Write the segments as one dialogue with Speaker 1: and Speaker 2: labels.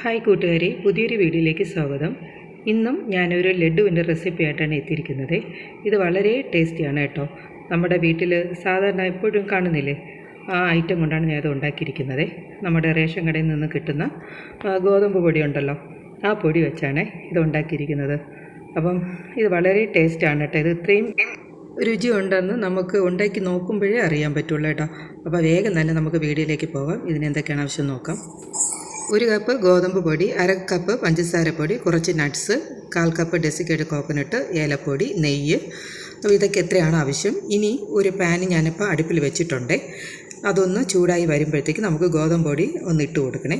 Speaker 1: Hi കൂട്ടുകാരെ പുതിയൊരു വീഡിയോയിലേക്ക് സ്വാഗതം. ഇന്നും ഞാനൊരു ലഡുവിന്റെ റെസിപ്പി ആയിട്ടാണ് എത്തിയിരിക്കുന്നത്. ഇത് വളരെ ടേസ്റ്റിയാണ് കേട്ടോ. നമ്മുടെ വീട്ടിൽ സാധാരണ എപ്പോഴും കാണുന്നില്ലേ ആ ഐറ്റം കൊണ്ടാണ് ഞാനത് ഉണ്ടാക്കിയിരിക്കുന്നത്. നമ്മുടെ റേഷൻ കടയിൽ നിന്ന് കിട്ടുന്ന ഗോതമ്പ് പൊടി ഉണ്ടല്ലോ ആ പൊടി വെച്ചാണ് ഇത് ഉണ്ടാക്കിയിരിക്കുന്നത്. അപ്പം ഇത് വളരെ ടേസ്റ്റാണ് കേട്ടോ. ഇത് ഇത്രയും രുചി ഉണ്ടെന്ന് നമുക്ക് ഉണ്ടാക്കി നോക്കുമ്പോഴേ അറിയാൻ പറ്റുള്ളൂ കേട്ടോ. അപ്പോൾ വേഗം തന്നെ നമുക്ക് വീഡിയോയിലേക്ക് പോകാം ഇതിനെന്തൊക്കെയാണ് ആവശ്യം നോക്കാം. ഒരു കപ്പ് ഗോതമ്പ് പൊടി അര കപ്പ് പഞ്ചസാരപ്പൊടി കുറച്ച് നട്ട്സ് കാൽ കപ്പ് ഡെസിക്കേഡ് കോക്കനട്ട് ഏലപ്പൊടി നെയ്യ്. അപ്പോൾ ഇതൊക്കെ എത്രയാണ് ആവശ്യം. ഇനി ഒരു പാന് ഞാനിപ്പോൾ അടുപ്പിൽ വെച്ചിട്ടുണ്ട്. അതൊന്ന് ചൂടായി വരുമ്പോഴത്തേക്ക് നമുക്ക് ഗോതമ്പ് പൊടി ഒന്ന് ഇട്ട് കൊടുക്കണേ.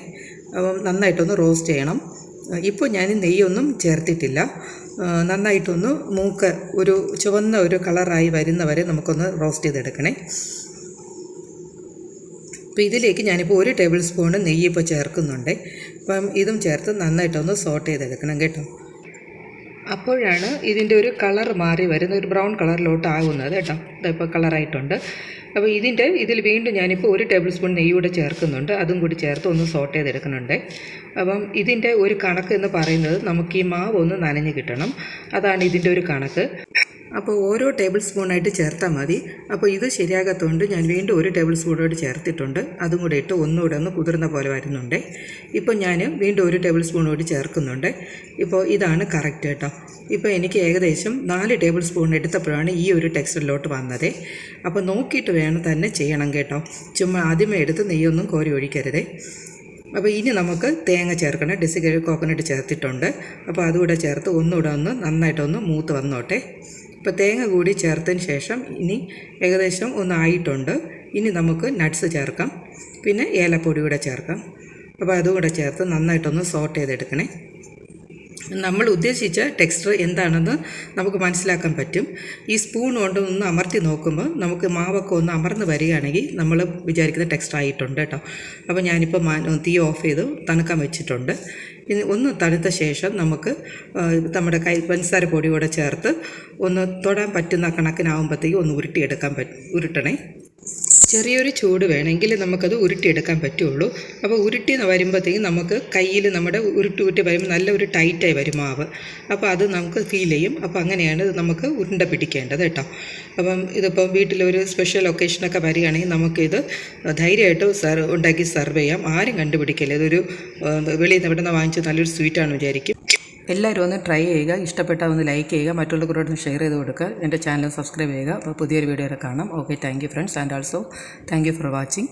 Speaker 1: അപ്പം നന്നായിട്ടൊന്ന് റോസ്റ്റ് ചെയ്യണം. ഇപ്പോൾ ഞാൻ നെയ്യൊന്നും ചേർത്തിട്ടില്ല. നന്നായിട്ടൊന്ന് മൂക്ക് ഒരു ചുവന്ന ഒരു കളറായി വരുന്നവരെ നമുക്കൊന്ന് റോസ്റ്റ് ചെയ്തെടുക്കണേ. അപ്പോൾ ഇതിലേക്ക് ഞാനിപ്പോൾ ഒരു ടേബിൾ സ്പൂൺ നെയ്യ് ഇപ്പോൾ ചേർക്കുന്നുണ്ട്. അപ്പം ഇതും ചേർത്ത് നന്നായിട്ടൊന്ന് സോട്ട് ചെയ്തെടുക്കണം കേട്ടോ. അപ്പോഴാണ് ഇതിന്റെ ഒരു കളർ മാറി വരുന്ന ഒരു ബ്രൗൺ കളറിലോട്ട് ആകുന്നത് കേട്ടോ. ഇതിപ്പോൾ കളറായിട്ടുണ്ട് അപ്പോൾ ഇതിന്റെ ഇതിൽ വീണ്ടും ഞാനിപ്പോൾ ഒരു ടേബിൾ സ്പൂൺ നെയ്യ് കൂടെ ചേർക്കുന്നുണ്ട്. അതും കൂടി ചേർത്ത് ഒന്ന് സോട്ട് ചെയ്തെടുക്കുന്നുണ്ട്. അപ്പം ഇതിന്റെ ഒരു കണക്ക് എന്ന് പറയുന്നത് നമുക്ക് ഈ മാവ് ഒന്ന് നനഞ്ഞ് കിട്ടണം. അതാണ് ഇതിന്റെ ഒരു കണക്ക്. അപ്പോൾ ഓരോ ടേബിൾ സ്പൂണായിട്ട് ചേർത്താൽ മതി. അപ്പോൾ ഇത് ശരിയാകാത്തതുകൊണ്ട് ഞാൻ വീണ്ടും ഒരു ടേബിൾ സ്പൂണോട് ചേർത്തിട്ടുണ്ട്. അതും കൂടെ ഇട്ട് ഒന്നുകൂടെ ഒന്ന് കുതിർന്ന പോലെ വരുന്നുണ്ട്. ഇപ്പോൾ ഞാൻ വീണ്ടും ഒരു ടേബിൾ സ്പൂണോട് ചേർക്കുന്നുണ്ട്. ഇപ്പോൾ ഇതാണ് കറക്റ്റ് കേട്ടോ. ഇപ്പോൾ എനിക്ക് ഏകദേശം നാല് ടേബിൾ സ്പൂൺ എടുത്തപ്പോഴാണ് ഈ ഒരു ടെക്സ്റ്റിലോട്ട് വന്നത്. അപ്പോൾ നോക്കിയിട്ട് വേണം തന്നെ ചെയ്യണം കേട്ടോ. ചുമ്മാ ആദ്യമേ എടുത്ത് നെയ്യൊന്നും കോരി ഒഴിക്കരുത്. അപ്പോൾ ഇനി നമുക്ക് തേങ്ങ ചേർക്കണം. ഡെസിക്കേറ്റ് കോക്കനട്ട് ചേർത്തിട്ടുണ്ട്. അപ്പോൾ അതുകൂടെ ചേർത്ത് ഒന്നുകൂടെ ഒന്ന് നന്നായിട്ടൊന്ന് മൂത്ത് വന്നോട്ടെ. ഇപ്പോൾ തേങ്ങ കൂടി ചേർത്തതിന് ശേഷം ഇനി ഏകദേശം ഒന്നായിട്ടുണ്ട്. ഇനി നമുക്ക് നട്ട്സ് ചേർക്കാം. പിന്നെ ഏലപ്പൊടി കൂടെ ചേർക്കാം. അപ്പോൾ അതും കൂടെ ചേർത്ത് നന്നായിട്ടൊന്ന് സോട്ട് ചെയ്തെടുക്കണേ. നമ്മൾ ഉദ്ദേശിച്ച ടെക്സ്ചർ എന്താണെന്ന് നമുക്ക് മനസ്സിലാക്കാൻ പറ്റും. ഈ സ്പൂൺ കൊണ്ട് ഒന്ന് അമർത്തി നോക്കുമ്പോൾ നമുക്ക് മാവൊക്കെ ഒന്ന് അമർന്ന് വരികയാണെങ്കിൽ നമ്മൾ വിചാരിക്കുന്ന ടെക്സ്റ്റർ ആയിട്ടുണ്ട് കേട്ടോ. അപ്പോൾ ഞാനിപ്പോൾ തീ ഓഫ് ചെയ്ത് തണുക്കാൻ വെച്ചിട്ടുണ്ട്. ഇനി ഒന്ന് തണുത്ത ശേഷം നമുക്ക് നമ്മുടെ കൈ പഞ്ചസാര പൊടി കൂടെ ചേർത്ത് ഒന്ന് തൊടാൻ പറ്റുന്ന കണക്കിനാവുമ്പോഴത്തേക്ക് ഒന്ന് ഉരുട്ടിയെടുക്കാൻ പറ്റും ഉരുട്ടണേ. ചെറിയൊരു ചൂട് വേണമെങ്കിൽ നമുക്കത് ഉരുട്ടിയെടുക്കാൻ പറ്റുള്ളൂ. അപ്പോൾ ഉരുട്ടി വരുമ്പോഴത്തേക്കും നമുക്ക് കയ്യിൽ നമ്മുടെ ഉരുട്ടി ഉരുട്ടി വരുമ്പോൾ നല്ല ഒരു ടൈറ്റായി വരും മാവ്. അപ്പോൾ അത് നമുക്ക് ഫീൽ ചെയ്യും. അപ്പോൾ അങ്ങനെയാണ് നമുക്ക് ഉരുണ്ട പിടിക്കേണ്ടത് കേട്ടോ. അപ്പം ഇതിപ്പം വീട്ടിലൊരു സ്പെഷ്യൽ ഒക്കേഷനൊക്കെ വരികയാണെങ്കിൽ നമുക്കിത് ധൈര്യമായിട്ട് സർ ഉണ്ടാക്കി സെർവ് ചെയ്യാം. ആരും കണ്ടുപിടിക്കില്ല. ഇതൊരു വെളിയിൽ നിന്ന് ഇവിടെ നിന്ന് വാങ്ങിച്ച നല്ലൊരു സ്വീറ്റാണെന്ന് വിചാരിക്കും. എല്ലാവരും ഒന്ന് ട്രൈ ചെയ്യുക ഇഷ്ടപ്പെട്ടാൽ ഒന്ന് ലൈക്ക് ചെയ്യുക മറ്റുള്ളവരോട് ഒന്ന് ഷെയർ ചെയ്ത് കൊടുക്കുക. എന്റെ ചാനൽ സബ്സ്ക്രൈബ് ചെയ്യുക. അപ്പോൾ പുതിയൊരു വീഡിയോയിൽ കാണാം. Okay thank you friends and also thank you for watching